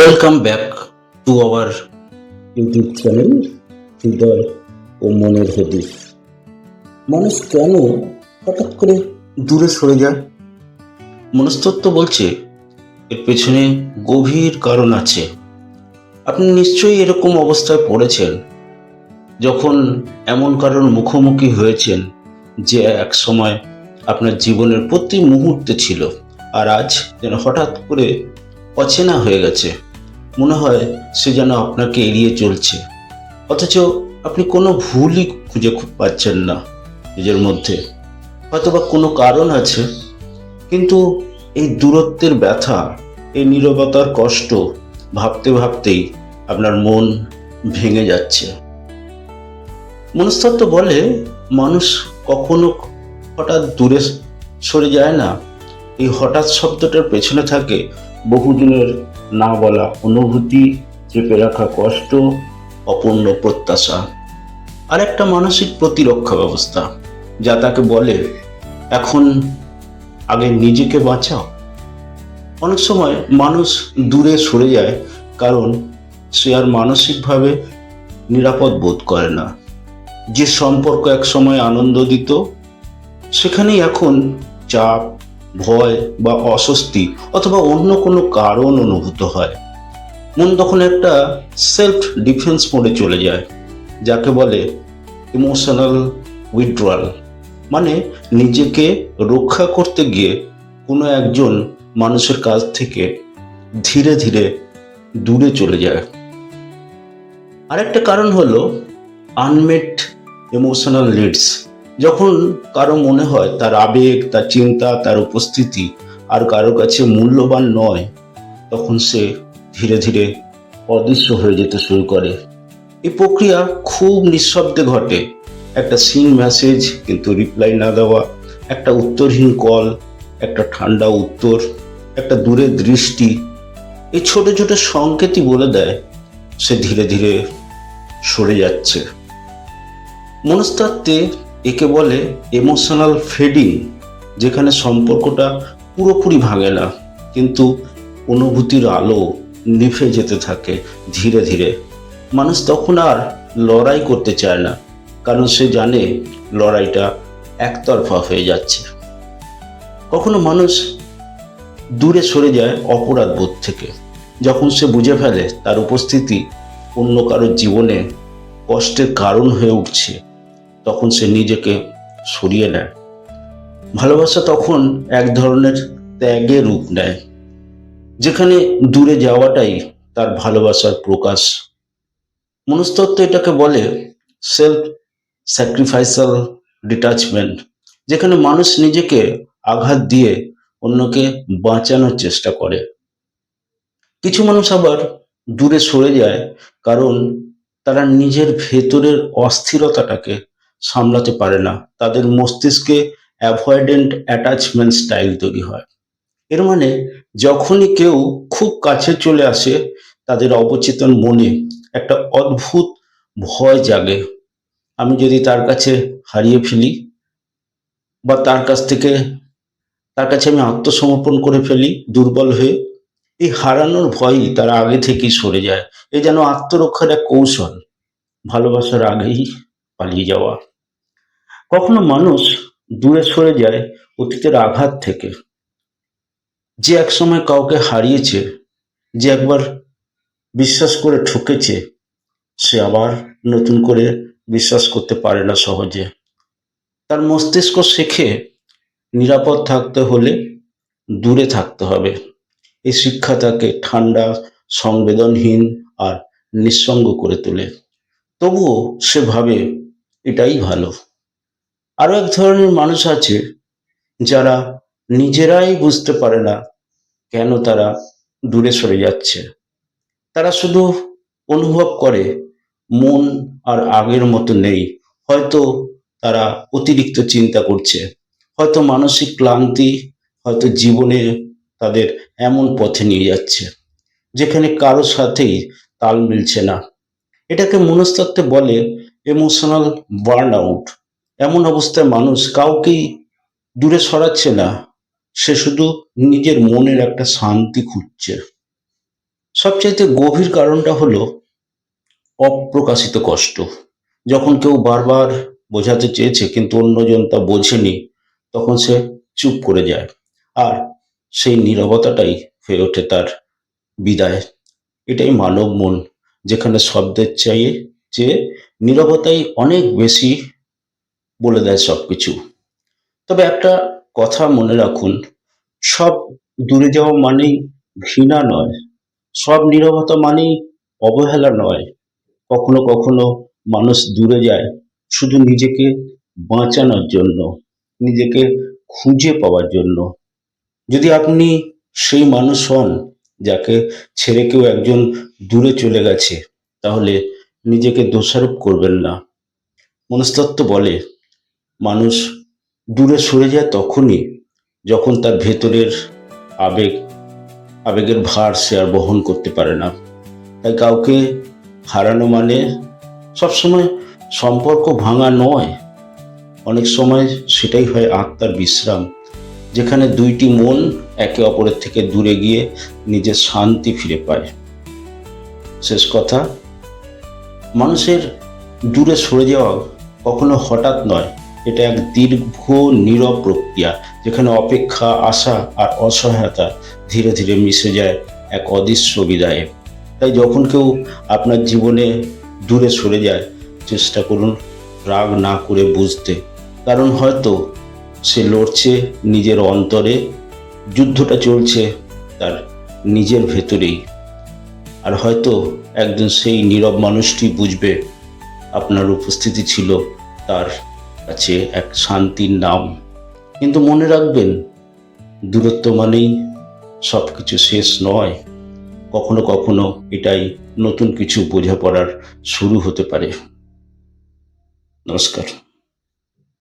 Welcome back to our YouTube channel হৃদয় ও মনের হদিস। মানুষ কেন হঠাৎ করে দূরে সরে যায়? মনস্তত্ত্ব বলছে, এর পেছনে গভীর কারণ আছে। আপনি নিশ্চয়ই এরকম অবস্থায় পড়েছেন, যখন এমন কারণ মুখোমুখি হয়েছেন যে এক সময় আপনার জীবনের প্রতি মুহূর্তে ছিল, আর আজ যেন হঠাৎ করে অচেনা হয়ে গেছে। মনে হয় সে যেন আপনাকে এড়িয়ে চলছে। অথচ আপনি কোনো ভুলই খুঁজে পাচ্ছেন না নিজের মধ্যে। হয়তোবা কোনো কারণ আছে, কিন্তু এই দূরত্বের ব্যথা, এই নীরবতার কষ্ট ভাবতে ভাবতেই আপনার মন ভেঙে যাচ্ছে। মনস্তত্ত্ব বলে মানুষ কখনো হঠাৎ দূরে সরে যায় না। এই হঠাৎ শব্দটার পেছনে থাকে বহুদিনের না বলা অনুভূতি, চেপে রাখা কষ্ট, অপূর্ণ প্রত্যাশা। আর একটা মানসিক প্রতিরক্ষা ব্যবস্থা, যা তাকে বলে, এখন আগে নিজেকে বাঁচাও। অনেক সময় মানুষ দূরে সরে যায়, কারণ সে আর মানসিকভাবে নিরাপদ বোধ করে না। যে সম্পর্ক এক সময় আনন্দ দিত, সেখানেই এখন চাপ ভয় বা অস্বস্তি অথবা অন্য কোনো কারণ অনুভূত হয়। মন তখন একটা সেলফ ডিফেন্স মোডে চলে যায়, যাকে বলে ইমোশনাল উইথড্রয়াল মানে নিজেকে রক্ষা করতে গিয়ে কোনো একজন মানুষের কাছ থেকে ধীরে ধীরে দূরে চলে যায়। আরেকটা কারণ হলো আনমেট ইমোশনাল নিডস যখন কারও মনে হয় তার আবেগ, তার চিন্তা, তার উপস্থিতি আর কারও কাছে মূল্যবান নয়, তখন সে ধীরে ধীরে অদৃশ্য হয়ে যেতে শুরু করে। এই প্রক্রিয়া খুব নিঃশব্দে ঘটে। একটা সিন মেসেজ কিন্তু রিপ্লাই না দেওয়া, একটা উত্তরহীন কল একটা ঠান্ডা উত্তর, একটা দূরের দৃষ্টি। এই ছোট ছোট সংকেতই বলে দেয়, সে ধীরে ধীরে সরে যাচ্ছে। মনস্তাত্ত্বে একে বলে ইমোশনাল ফেডিং যেখানে সম্পর্কটা পুরোপুরি ভাঙে না, কিন্তু অনুভূতির আলো নিভে যেতে থাকে ধীরে ধীরে। মানুষ তখন আর লড়াই করতে চায় না, কারণ সে জানে লড়াইটা একতরফা হয়ে যাচ্ছে। কখনো মানুষ দূরে সরে যায় অপরাধ বোধ থেকে, যখন সে বুঝে ফেলে তার উপস্থিতি অন্য কারোর জীবনে কষ্টের কারণ হয়ে উঠছে। তখন সে নিজেকে সরিয়ে নেয়। ভালোবাসা তখন এক ধরনের ত্যাগের রূপ নেয়, যেখানে দূরে যাওয়াটাই তার ভালোবাসার প্রকাশ। মনস্তত্ত্ব এটাকে বলে সেলফ স্যাক্রিফাইসাল ডিটাচমেন্ট যেখানে মানুষ নিজেকে আঘাত দিয়ে অন্যকে বাঁচানোর চেষ্টা করে। কিছু মানুষ আবার দূরে সরে যায় কারণ তারা নিজের ভেতরের অস্থিরতাটাকে সামলাতে পারে না। তাদের মস্তিষ্কে অ্যাভয়েডেন্ট অ্যাটাচমেন্ট স্টাইল তৈরি হয়। এর মানে যখনই কেউ খুব কাছে চলে আসে, তাদের অবচেতন মনে একটা অদ্ভুত ভয় জাগে। আমি যদি তার কাছে হারিয়ে ফেলি বা তার কাছ থেকে, তার কাছে আমি আত্মসমর্পণ করে ফেলি দুর্বল হয়ে, এই হারানোর ভয়ই তারা আগে থেকেই সরে যায়। এ যেন আত্মরক্ষার এক কৌশল, ভালোবাসার আগেই পালিয়ে যাওয়া। কখনো মানুষ দূরে সরে যায় অতীতের আঘাত থেকে। যে একসময় কাউকে হারিয়েছে, যে একবার বিশ্বাস করে ঠকেছে, সে আবার নতুন করে বিশ্বাস করতে পারে না সহজে। তার মস্তিষ্ক শেখে নিরাপদ থাকতে হলে দূরে থাকতে হবে। এই শিক্ষা তাকে ঠান্ডা, সংবেদনহীন আর নিঃসঙ্গ করে তোলে। তবুও সে ভাবে এটাই ভালো। আরও এক ধরনের মানুষ আছে যারা নিজেরাই বুঝতে পারে না কেন তারা দূরে সরে যাচ্ছে। তারা শুধু অনুভব করে, মন আর আগের মতো নেই। হয়তো তারা অতিরিক্ত চিন্তা করছে, হয়তো মানসিক ক্লান্তি, হয়তো জীবনে তাদের এমন পথে নিয়ে যাচ্ছে, যেখানে কারও সাথেই তাল মিলছে না। এটাকে মনস্তত্ত্বে বলে ইমোশনাল বার্ন আউট এমন অবস্থায় মানুষ কাউকেই দূরে সরাচ্ছে না। সে শুধু নিজের মনের একটা শান্তি খুঁজছে। সবচাইতে গভীর কারণটা হলো অপ্রকাশিত কষ্ট। যখন কেউ বারবার বোঝাতে চেয়েছে, কিন্তু অন্যজন তা বোঝেনি, তখন সে চুপ করে যায়। আর সেই নীরবতাটাই হয়ে ওঠে তার বিদায়। এটাই মানব মন, যেখানে শব্দের চাইয়ে যে নীরবতাই অনেক বেশি বলে দেয় সব কিছু তবে একটা কথা মনে রাখুন, সব দূরে যাওয়া মানেই ঘৃণা নয়, সব নিরবতা মানেই অবহেলা নয়। কখনো কখনো মানুষ দূরে যায় শুধু নিজেকে বাঁচানোর জন্য, নিজেকে খুঁজে পাওয়ার জন্য। যদি আপনি সেই মানুষ হন যাকে ছেড়ে কেউ একজন দূরে চলে গেছে, তাহলে নিজেকে দোষারোপ করবেন না। মনস্তত্ত্ব বলে মানুষ দূরে সরে যায় তখনই যখন তার ভেতরের আবেগ, আবেগের ভার সে আর বহন করতে পারে না। তাই কাউকে হারানো মানে সবসময় সম্পর্ক ভাঙা নয়। অনেক সময় সেটাই হয় আত্মার বিশ্রাম, যেখানে দুইটি মন একে অপরের থেকে দূরে গিয়ে নিজের শান্তি ফিরে পায়। শেষ কথা, মানুষের দূরে সরে যাওয়া কখনো হঠাৎ নয়। এটা এক দীর্ঘ, নীরব প্রক্রিয়া যেখানে অপেক্ষা, আশা আর অসহায়তা ধীরে ধীরে মিশে যায় এক অদৃশ্য বিদায়ে। তাই যখন কেউ আপনার জীবনে দূরে সরে যায়, চেষ্টা করুন রাগ না করে বুঝতে। কারণ হয়তো সে লড়ছে নিজের অন্তরে, যুদ্ধটা চলছে তার নিজের ভেতরেই। আর হয়তো একদিন সেই নীরব মানুষটি বুঝবে আপনার উপস্থিতি ছিল তার কাছে এক শান্তির নাম। কিন্তু মনে রাখবেন, দূরত্ব মানেই সব কিছু শেষ নয়। কখনো কখনো এটাই নতুন কিছু বোঝাপড়ার শুরু হতে পারে। নমস্কার।